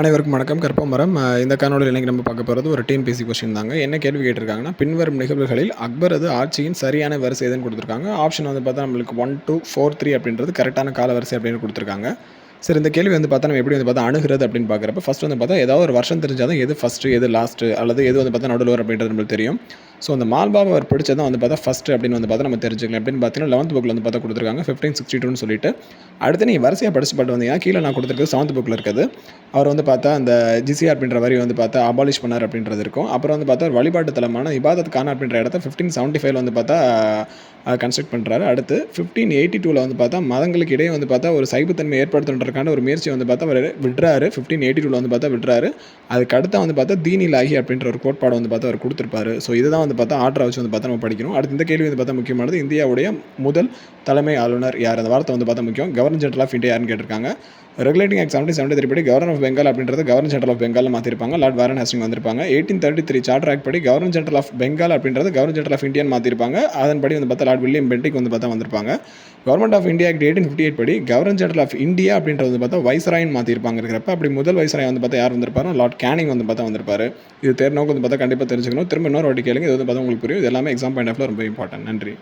அனைவருக்கும் வணக்கம். கற்பமரம் இந்த காணொலியில் இன்றைக்கி நம்ம பார்க்க போகிறது ஒரு டிஎன்பிசி கொஸ்டின் தாங்க. என்ன கேள்வி கேட்டிருக்காங்கன்னா பின்வரும் நிகழ்வுகளில் அக்பரது ஆட்சியின் சரியான வரிசை எதுன்னு கொடுத்துருக்காங்க. ஆப்ஷன் வந்து பார்த்தா நம்மளுக்கு ஒன் டூ ஃபோர் த்ரீ அப்படின்றது கரெக்டான கால வரிசை அப்படின்னு கொடுத்துருக்காங்க. சரி இந்த கேள்வி வந்து பார்த்தா நம்ம எப்படி வந்து பார்த்தா அணுகிறது அப்படின்னு பார்க்குறப்ப ஃபஸ்ட் வந்து பார்த்தா ஏதாவது ஒரு வருஷம் தெரிஞ்சால் தான் எது ஃபஸ்ட்டு எது லாஸ்ட்டு அல்லது எது வந்து பார்த்தா நடுவில் அப்படின்றது நம்மளுக்கு தெரியும். ஸோ அந்த மால்பாவை அவர் பிடிச்சதான் வந்து பார்த்தா ஃபஸ்ட்டு அப்படின்னு வந்து பார்த்தா நம்ம தெரிஞ்சுக்கலாம் அப்படின்னு பார்த்தீங்கன்னா லெவன்த் புக்கில் வந்து பார்த்தா கொடுத்துருக்காங்க ஃபிஃப்டீன் சிக்ஸ்டி டூன்னு சொல்லிட்டு அடுத்து நீ வரிசையாக படிச்சு பாட்டு வந்தீங்கன்னா கீழே நான் கொடுத்துருக்கது செவன்த் புக்கில் இருக்குது அவர் வந்து பார்த்தா அந்த ஜிசிஆர் அப்படின்ற வரி வந்து பார்த்தா அபாலிஷ் பண்ணார் அப்படின்றது இருக்கும் அப்புறம் வந்து பார்த்தா ஒரு வழிபாட்டு தலமான இபாதத் கான் அப்படின்ற இடத்த ஃபிஃப்டீன் செவன்ட்டி ஃபைவ்ல வந்து பார்த்தா கன்ஸ்ட்ரக்ட் பண்ணுறாரு அடுத்து ஃபிஃப்டீன் எயிட்டி டூவில் வந்து பார்த்தா மதங்களுக்கு இடையே வந்து பார்த்தா ஒரு சைபுத்தன்மை ஏற்படுத்துன்றதுக்கான ஒரு முயற்சி வந்து பார்த்தா அவர் விடுறாரு ஃபிஃப்டீன் எயிட்டி டூவில் வந்து பார்த்தா விடுறாரு அதுக்கு அடுத்த வந்து பார்த்தா தீனிலாகி அப்படின்ற ஒரு கோட்பாடு வந்து பார்த்தா அவர் கொடுத்துருப்பாரு ஸோ இதுதான் வந்து பார்த்தா ஆர்டரை வச்சு வந்து பார்த்தா நம்ம படிக்கணும். அடுத்து இந்த கேள்வி வந்து பார்த்தா முக்கியமானது இந்தியாவுடைய முதல் தலைமை ஆளுநர் யார்? அந்த வார்த்தை வந்து பார்த்தா முக்கியம். கவர்னர் ஜெனரல் ஆஃப் இந்தியா யாருன்னு கேட்டிருக்காங்க. Regulating act seventy seventy three படி கவர்னர் ஆஃப் பெங்கால் அப்படின்றது கவர்னர் ஜென்ரல் ஆஃப் பெங்கால் மாற்றிருப்பாங்க லார்ட் வாரன் ஹஸ்டிங் வந்திருப்பாங்க. Eighteen thirty three charter act படி கவர்னர் ஜென்ரல் ஆஃப் பெங்கால் அப்படின்றது கவர்னர் ஜென்ரல் ஆஃப் இந்தியான்னு மாற்றிருப்பாங்க அதன்படி வந்து பார்த்தா லார்ட் வில்லியம் பென்டிக் வந்து பார்த்தா வந்திருப்பாங்க. Government of India act eighteen fifty eight படி கவர்னர் ஜென்ரல் ஆஃப் இந்தியா அப்படின்றது வந்து பார்த்தா வைஸ்ராயின் மாற்றிருப்பாங்க இருக்கிறப்ப அப்படி முதல் வைஸ்ராய் வந்து பார்த்தா யார் வந்திருப்பாரு லார்ட் கேனிங் வந்து பார்த்தா வந்திருப்பாரு. இது தேர்னோக்கு வந்து பார்த்தா கண்டிப்பாக தெரிஞ்சுக்கணும். திரும்ப இன்னொரு வாட்டி கேளுங்க. இது வந்து பார்த்தா உங்களுக்கு புரியும். இது எல்லாமே எக்ஸாம் பாயிண்ட் ஆஃப்ல ரொம்ப இம்பார்ட்டன்ட் நன்றி.